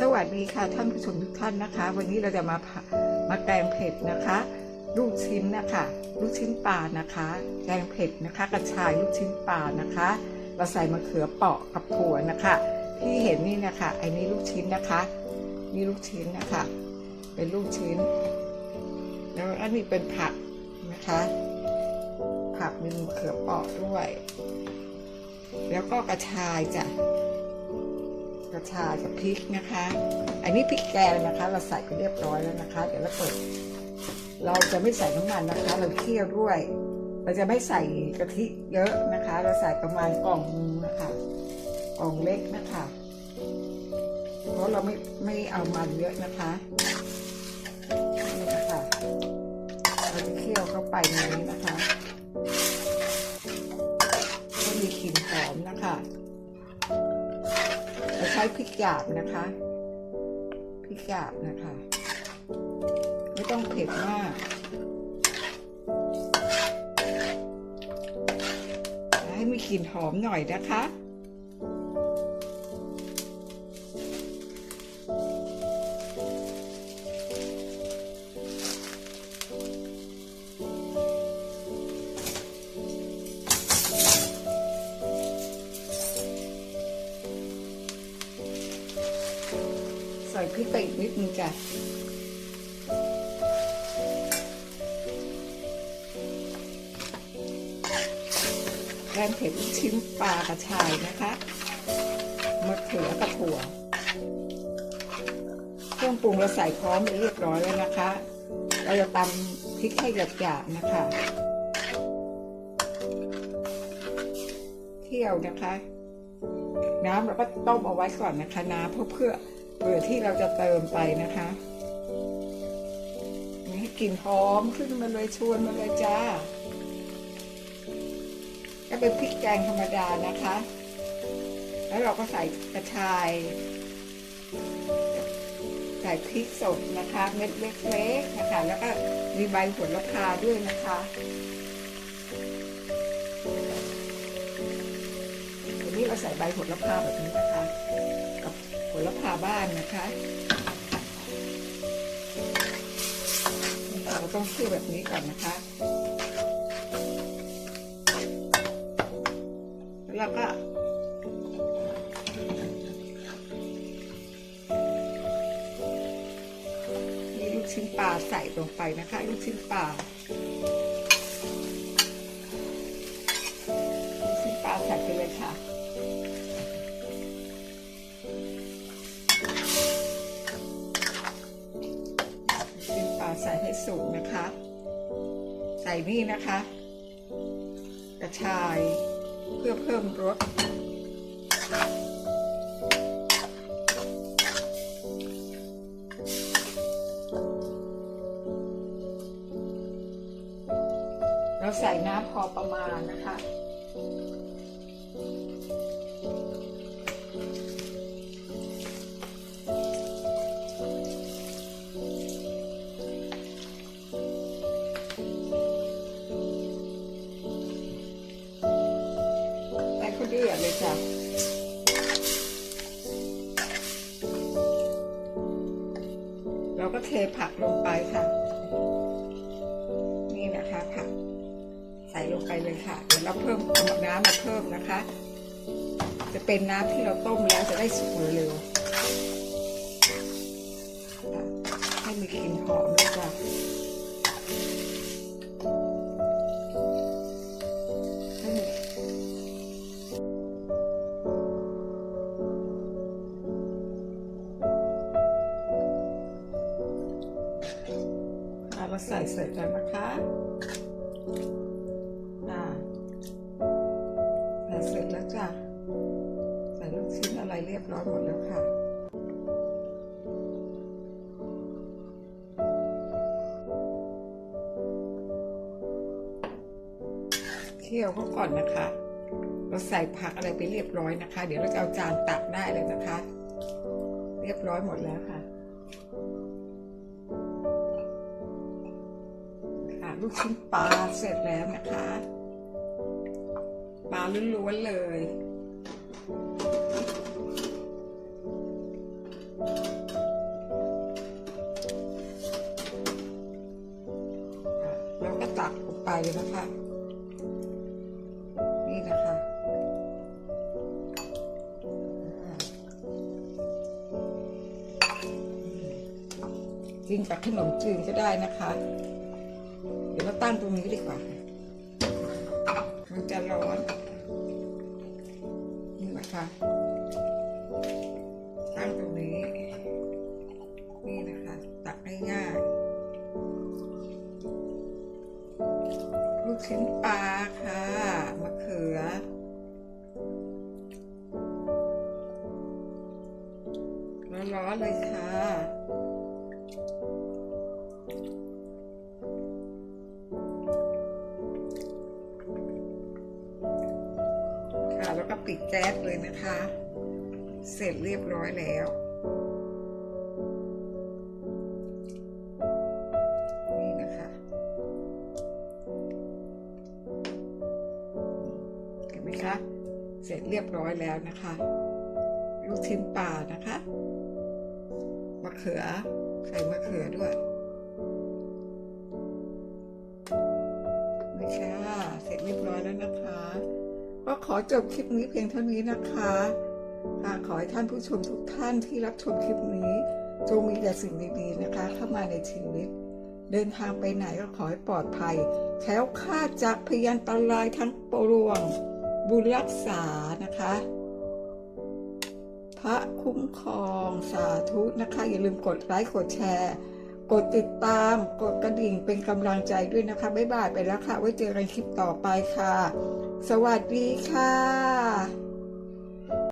สวัสดีค่ะท่านผู้ชมทุกท่านนะคะ วันนี้เราจะมามาแกงเผ็ดนะคะ ลูกชิ้นนะคะลูกชิ้นปลานะคะ แกงเผ็ดนะคะ กระชายลูกชิ้นปลานะคะ เราใส่มะเขือเปราะกับถั่วนะคะ ที่เห็นนี่นะคะไอ้นี่ลูกชิ้นนะคะนี่ลูกชิ้นนะคะ เป็นลูกชิ้น แล้วอันนี้เป็นผักนะคะ ผักมีมะเขือเปราะด้วย แล้วก็กระชายจ้ะ กระชายกับพริกนะคะ อันนี้พริกแกงนะคะ เราใส่ไปเรียบร้อยแล้วนะคะ เดี๋ยวเราเปิด เราจะไม่ใส่น้ำมันนะคะ เราเคี่ยวด้วย เราจะไม่ใส่กะทิเยอะนะคะ เราใส่ประมาณกล่องนึงนะคะกล่องเล็กนะคะ เพราะเราไม่ไม่เอามันเยอะนะคะนี่นะคะเราจะเคี่ยวเข้าไปในนี้นะคะให้มีกลิ่นหอมนะคะ จะใช้พริกหยาบนะคะ พริกหยาบนะคะ ไม่ต้องเผ็ดมากให้มีกลิ่นหอมหน่อยนะคะ ใส่พริกไปอีกนิดนึงจ้ะแกงเผ็ดชิ้นปลากระชายนะคะมะเขือกระถั่วเครื่องปรุงเราใส่พร้อมเรียบร้อยแล้วนะคะ เราจะตำพริกให้หยาบๆนะคะ เที่ยวนะคะ น้ำเราก็ต้มเอาไว้ก่อนนะคะ น้ำเพื่อเพื่อ เผื่อที่เราจะเติมไปนะคะนี่ให้กลิ่นหอมขึ้นมาเลยชวนมาเลยจ้าก็เป็นพริกแกงธรรมดานะคะ แล้วเราก็ใส่กระชาย ใส่พริกสดนะคะ เม็ดเล็กๆนะคะ แล้วก็มีใบโหระพาด้วยนะคะ ใส่ใบโหระพาแบบนี้นะคะ กับโหระพาบ้านนะคะเราต้องเคี่ยวแบบนี้ก่อนนะคะแล้วก็มีลูกชิ้นปลาใส่ลงไปนะคะ ลูกชิ้นปลาลูกชิ้นปลาใส่ไปเลยค่ะ ใส่ให้สุกนะคะ ใส่นี่นะคะ กระชายเพื่อเพิ่มรสเราใส่น้ำพอประมาณนะคะ เทผักลงไปค่ะ นี่นะคะผักใส่ลงไปเลยค่ะ เดี๋ยวเราเพิ่มเอาน้ำมาเพิ่มนะคะ จะเป็นน้ำที่เราต้มแล้วจะได้สุกเร็วให้มีกลิ่นหอม ใส่เสร็จแล้วนะคะอ่าใส่เสร็จแล้วจ้ะ ใส่ลูกชิ้นอะไรเรียบร้อยหมดแล้วค่ะเคี่ยวเขาก่อนนะคะ เราใส่ผักอะไรไปเรียบร้อยนะคะ เดี๋ยวเราจะเอาจานตักได้เลยนะคะ เรียบร้อยหมดแล้วค่ะ ลูกชิ้นปลาเสร็จแล้วนะคะปลาล้วนๆเลย แล้วก็ตักออกไปนะคะ นี่นะคะกินกับขนมจีนก็ได้นะคะ ดี๋ยวเราตั้งตรงนี้ดีกว่า มันจะร้อนนี่นะคะตั้งตรงนี้ นี่นะคะ ตักง่ายๆลูกชิ้นปลาค่ะมะเขือร้อนๆเลยค่ะ แล้วก็ปิดแก๊สเลยนะคะ เสร็จเรียบร้อยแล้ว นี่นะคะ เห็นไหมคะ เสร็จเรียบร้อยแล้วนะคะ ลูกชิ้นปลานะคะ มะเขือ ใส่มะเขือด้วยนี่ค่ะ เสร็จเรียบร้อยแล้วนะคะ ก็ขอจบคลิปนี้เพียงเท่านี้นะคะขอให้ท่านผู้ชมทุกท่านที่รับชมคลิปนี้ จงมีแต่สิ่งดีๆนะคะ เข้ามาในชีวิต เดินทางไปไหนก็ขอให้ปลอดภัยแคล้วคลาดจากพยันตรายทั้งปวง บุญรักษานะคะ พระคุ้มครองสาธุนะคะ อย่าลืมกดไลค์กดแชร์ กดติดตาม กดกระดิ่งเป็นกำลังใจด้วยนะคะ บ๊ายบายไปแล้วค่ะ ไว้เจอกันคลิปต่อไปค่ะ สวัสดีค่ะ